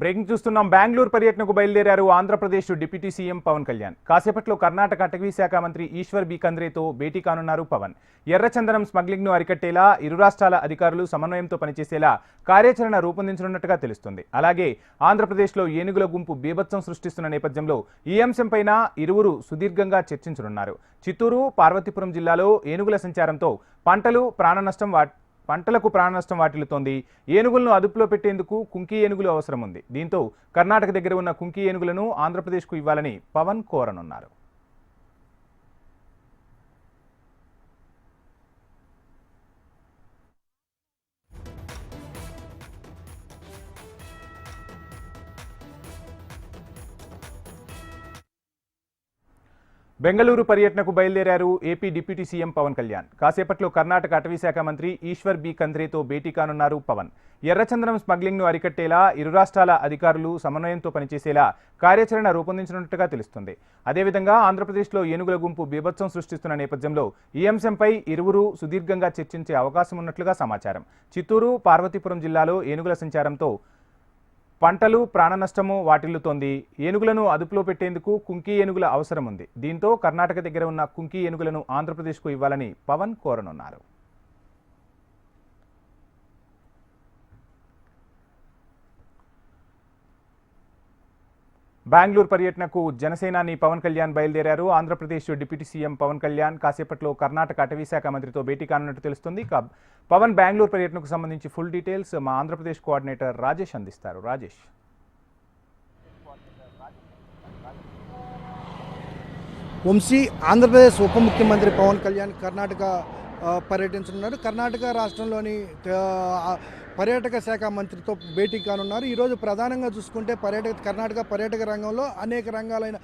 Breaking చూస్తున్నాం. బెంగళూరు పర్యటనకు బయలుదేరారు ఆంధ్రప్రదేశ్ డిప్యూటీ సీఎం పవన్ కళ్యాణ్. కాసేపట్లో కర్ణాటక అటవీ శాఖ మంత్రి ఈశ్వర్ బి కంద్రేతో భేటీ కానున్నారు పవన్. ఎర్రచందనం స్మగ్లింగ్ను అరికట్టేలా ఇరు రాష్ట్రాల అధికారులు సమన్వయంతో పనిచేసేలా కార్యాచరణ రూపొందించనున్నట్టుగా తెలుస్తుంది. అలాగే ఆంధ్రప్రదేశ్లో ఏనుగుల గుంపు బీభత్సం సృష్టిస్తున్న నేపథ్యంలో ఈ అంశంపైన ఇరువురు సుదీర్ఘంగా చర్చించనున్నారు. చిత్తూరు పార్వతీపురం జిల్లాలో ఏనుగుల సంచారంతో పంటలు ప్రాణ నష్టం వా పంటలకు ప్రాణనష్టం వాటిల్లుతోంది. ఏనుగులను అదుపులో పెట్టేందుకు కుంకీ ఏనుగులు అవసరం ఉంది దీంతో కర్ణాటక దగ్గర ఉన్న కుంకీ ఏనుగులను ఆంధ్రప్రదేశ్కు ఇవ్వాలని పవన్ కోరనున్నారు. బెంగళూరు పర్యటనకు బయలుదేరారు AP deputy CM Pawan Kalyan. కాసేపట్లో కర్ణాటక అటవీశాఖ మంత్రి ఈశ్వర్ బి. కంద్రేతో భేటీ కానున్నారు పవన్. ఎర్రచందనం స్మగ్లింగ్ను అరికట్టేలా ఇరు రాష్ట్రాల అధికారులు సమన్వయంతో పనిచేసేలా కార్యాచరణ రూపొందించనున్నట్టుగా తెలుస్తుంది. అదేవిధంగా ఆంధ్రప్రదేశ్లో ఏనుగుల గుంపు బీభత్సం సృష్టిస్తున్న నేపథ్యంలో ఈ అంశంపై ఇరువురు సుదీర్ఘంగా చర్చించే అవకాశం ఉన్నట్లుగా సమాచారం. చిత్తూరు పార్వతీపురం జిల్లాలో ఏనుగుల సంచారంతో పంటలు ప్రాణ నష్టము వాటిల్లుతోంది. ఏనుగులను అదుపులో పెట్టేందుకు కుంకి ఏనుగుల అవసరం ఉంది దీంతో కర్ణాటక దగ్గర ఉన్న కుంకి ఏనుగులను ఆంధ్రప్రదేశ్కు ఇవ్వాలని పవన్ కోరనున్నారు. బెంగళూరు పర్యటనకు జనసేనాని పవన్ కళ్యాణ్ బయలుదేరారు. ఆంధ్రప్రదేశ్ డిప్యూటీ సీఎం పవన్ కళ్యాణ్ కాసేపట్లో కర్ణాటక అటవీశాఖ మంత్రితో భేటీ కానున్నట్టు తెలుస్తుంది. ఇక పవన్ బెంగళూరు పర్యటనకు సంబంధించి ఫుల్ డీటెయిల్స్ మా ఆంధ్రప్రదేశ్ కోఆర్డినేటర్ రాజేష్ అందిస్తారు. రాజేష్. వంశీ ఆంధ్రప్రదేశ్ ఉప ముఖ్యమంత్రి పవన్ కళ్యాణ్ కర్ణాటక పర్యటించనున్నారు. కర్ణాటక రాష్ట్రంలోని పర్యాటక శాఖ మంత్రితో భేటీ కానున్నారు. ఈరోజు ప్రధానంగా చూసుకుంటే పర్యాటక కర్ణాటక పర్యాటక రంగంలో అనేక రంగాలైన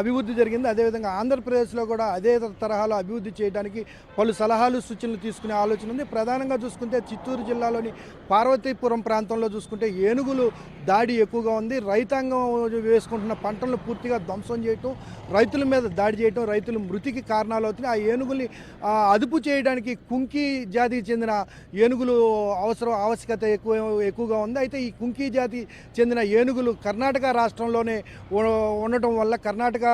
అభివృద్ధి జరిగింది. అదేవిధంగా ఆంధ్రప్రదేశ్లో కూడా అదే తరహాలో అభివృద్ధి చేయడానికి పలు సలహాలు సూచనలు తీసుకునే ఆలోచన ఉంది. ప్రధానంగా చూసుకుంటే చిత్తూరు జిల్లాలోని పార్వతీపురం ప్రాంతంలో చూసుకుంటే ఏనుగులు దాడి ఎక్కువగా ఉంది. రైతాంగం వేసుకుంటున్న పంటలను పూర్తిగా ధ్వంసం చేయటం రైతుల మీద దాడి చేయటం రైతులు మృతికి కారణాలు అవుతున్నాయి ఆ ఏనుగుల్ని అదుపు చేయడానికి కుంకి జాతికి చెందిన ఏనుగులు అవసరం ఆవశ్యకత ఎక్కువ ఎక్కువగా ఉంది. అయితే ఈ కుంకీ జాతి చెందిన ఏనుగులు కర్ణాటక రాష్ట్రంలోనే ఉండటం వల్ల కర్ణాటక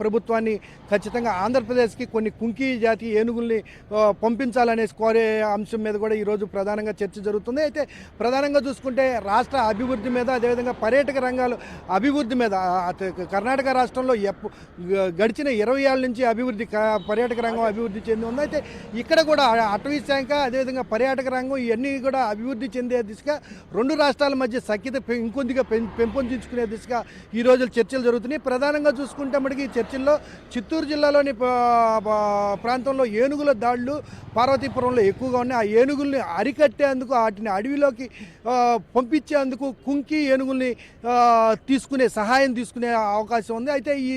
ప్రభుత్వాన్ని ఖచ్చితంగా ఆంధ్రప్రదేశ్కి కొన్ని కుంకీ జాతి ఏనుగుల్ని పంపించాలనే కోరే అంశం మీద కూడా ఈరోజు ప్రధానంగా చర్చ జరుగుతుంది. అయితే ప్రధానంగా చూసుకుంటే రాష్ట్ర అభివృద్ధి మీద అదేవిధంగా పర్యాటక రంగాలు అభివృద్ధి మీద కర్ణాటక రాష్ట్రంలో ఎప్పు గడిచిన ఇరవై ఏళ్ళ నుంచి అభివృద్ధి పర్యాటక రంగం అభివృద్ధి చెంది ఉంది. అయితే ఇక్కడ కూడా అటవీ శాఖ అదేవిధంగా పర్యాటక రంగం ఇవన్నీ కూడా అభివృద్ధి అభివృద్ధి చెందే దిశగా రెండు రాష్ట్రాల మధ్య సఖ్యత ఇంకొద్దిగా పెం- పెంపొందించుకునే దిశగా ఈ రోజు చర్చలు జరుగుతున్నాయి. ప్రధానంగా చూసుకుంటే మనకి ఈ చర్చల్లో చిత్తూరు జిల్లాలోని ప్రాంతంలో ఏనుగుల దాడులు పార్వతీపురంలో ఎక్కువగా ఉన్నాయి. ఆ ఏనుగుల్ని అరికట్టేందుకు వాటిని అడవిలోకి పంపించేందుకు కుంకి ఏనుగుల్ని తీసుకునే సహాయం తీసుకునే అవకాశం ఉంది. అయితే ఈ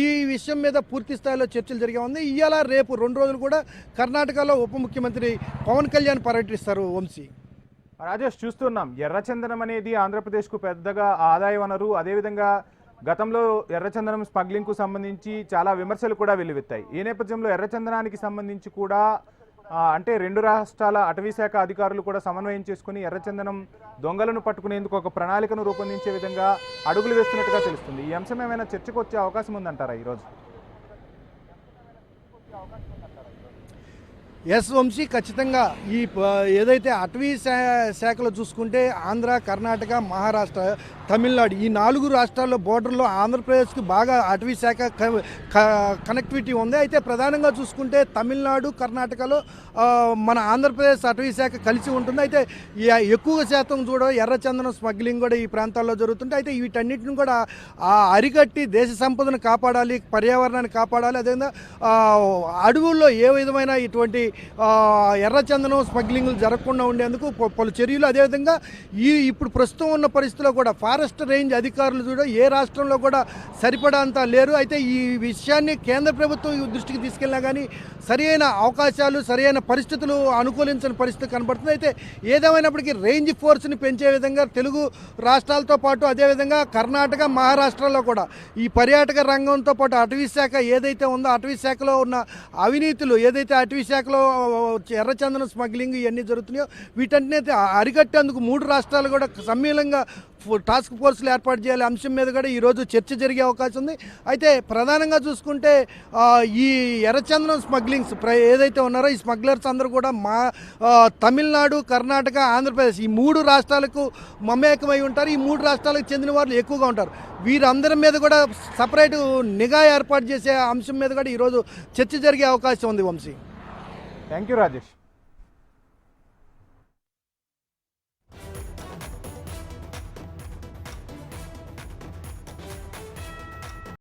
ఈ విషయం మీద పూర్తి స్థాయిలో చర్చలు జరిగే ఉంది. ఇవాళ రేపు రెండు రోజులు కూడా కర్ణాటకలో ఉప ముఖ్యమంత్రి పవన్ కళ్యాణ్ పర్యటిస్తారు వంశీ. రాజేష్ చూస్తున్నాం. ఎర్రచందనం అనేది ఆంధ్రప్రదేశ్కు పెద్దగా ఆదాయ వనరు అదేవిధంగా గతంలో ఎర్రచందనం స్మగ్లింగ్కు సంబంధించి చాలా విమర్శలు కూడా వెల్లువెత్తాయి. ఈ నేపథ్యంలో ఎర్రచందనానికి సంబంధించి కూడా అంటే రెండు రాష్ట్రాల అటవీ శాఖ అధికారులు కూడా సమన్వయం చేసుకుని ఎర్రచందనం దొంగలను పట్టుకునేందుకు ఒక ప్రణాళికను రూపొందించే విధంగా అడుగులు వేస్తున్నట్టుగా తెలుస్తుంది. ఈ అంశం ఏమైనా చర్చకు వచ్చే అవకాశం ఉందంటారా ఈరోజు? ఎస్ వంశీ ఖచ్చితంగా ఈ ఏదైతే అటవీ శా- శాఖలో చూసుకుంటే ఆంధ్ర కర్ణాటక మహారాష్ట్ర తమిళనాడు ఈ నాలుగు రాష్ట్రాల్లో బోర్డర్లో ఆంధ్రప్రదేశ్కి బాగా అటవీ శాఖ క- క- కనెక్టివిటీ ఉంది. అయితే ప్రధానంగా చూసుకుంటే తమిళనాడు కర్ణాటకలో మన ఆంధ్రప్రదేశ్ అటవీ శాఖ కలిసి ఉంటుంది. అయితే ఎక్కువ శాతం చూడ ఎర్రచందనం స్మగ్లింగ్ కూడా ఈ ప్రాంతాల్లో జరుగుతుంటే అయితే వీటన్నిటిని కూడా ఆ, అరికట్టి దేశ సంపదను కాపాడాలి పర్యావరణాన్ని కాపాడాలి. అదేవిధంగా అడవుల్లో ఏ విధమైన ఇటువంటి ఎర్రచందనం స్మగ్లింగ్లు జరగకుండా ఉండేందుకు పలు చర్యలు. అదేవిధంగా ఈ ఇప్పుడు ప్రస్తుతం ఉన్న పరిస్థితిలో కూడా ఫారెస్ట్ రేంజ్ అధికారులు కూడా ఏ రాష్ట్రంలో కూడా సరిపడంత లేరు. అయితే ఈ విషయాన్ని కేంద్ర ప్రభుత్వం దృష్టికి తీసుకెళ్ళినా కానీ సరైన అవకాశాలు సరైన పరిస్థితులు అనుకూలించని పరిస్థితి కనబడుతుంది. అయితే ఏదేమైనప్పటికీ రేంజ్ ఫోర్స్ని పెంచే విధంగా తెలుగు రాష్ట్రాలతో పాటు అదేవిధంగా కర్ణాటక మహారాష్ట్రలో కూడా ఈ పర్యాటక రంగంతో పాటు అటవీ శాఖ ఏదైతే ఉందో అటవీ శాఖలో ఉన్న అవినీతులు ఏదైతే అటవీ శాఖలో ఎర్రచందనం స్మగ్లింగ్ ఇవన్నీ జరుగుతున్నాయో వీటన్నిటి అరికట్టేందుకు మూడు రాష్ట్రాలు కూడా సమ్మేళనంగా టాస్క్ ఫోర్స్లు ఏర్పాటు చేయాలి అంశం మీద కూడా ఈరోజు చర్చ జరిగే అవకాశం ఉంది. అయితే ప్రధానంగా చూసుకుంటే ఈ ఎర్రచందనం స్మగ్లింగ్స్ ప్ర- ఏదైతే ఉన్నారో ఈ స్మగ్లర్స్ అందరూ కూడా మా తమిళనాడు కర్ణాటక ఆంధ్రప్రదేశ్ ఈ మూడు రాష్ట్రాలకు మమేకమై ఉంటారు. ఈ మూడు రాష్ట్రాలకు చెందిన వాళ్ళు ఎక్కువగా ఉంటారు. వీరందరి మీద కూడా సపరేట్ నిఘా ఏర్పాటు చేసే అంశం మీద కూడా ఈరోజు చర్చ జరిగే అవకాశం ఉంది వంశీ. Thank you Rajesh.